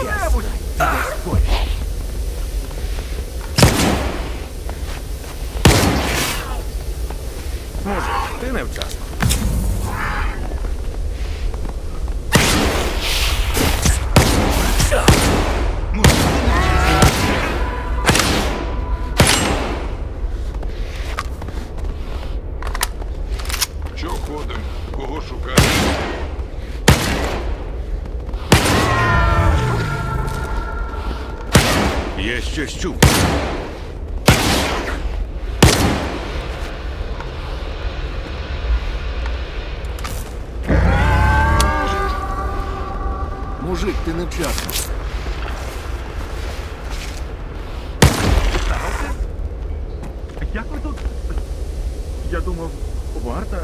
Кого-небудь! Кого шукаємо? Є щось чув. Мужик, ти невчасно. Як ви тут? Я думав, варта.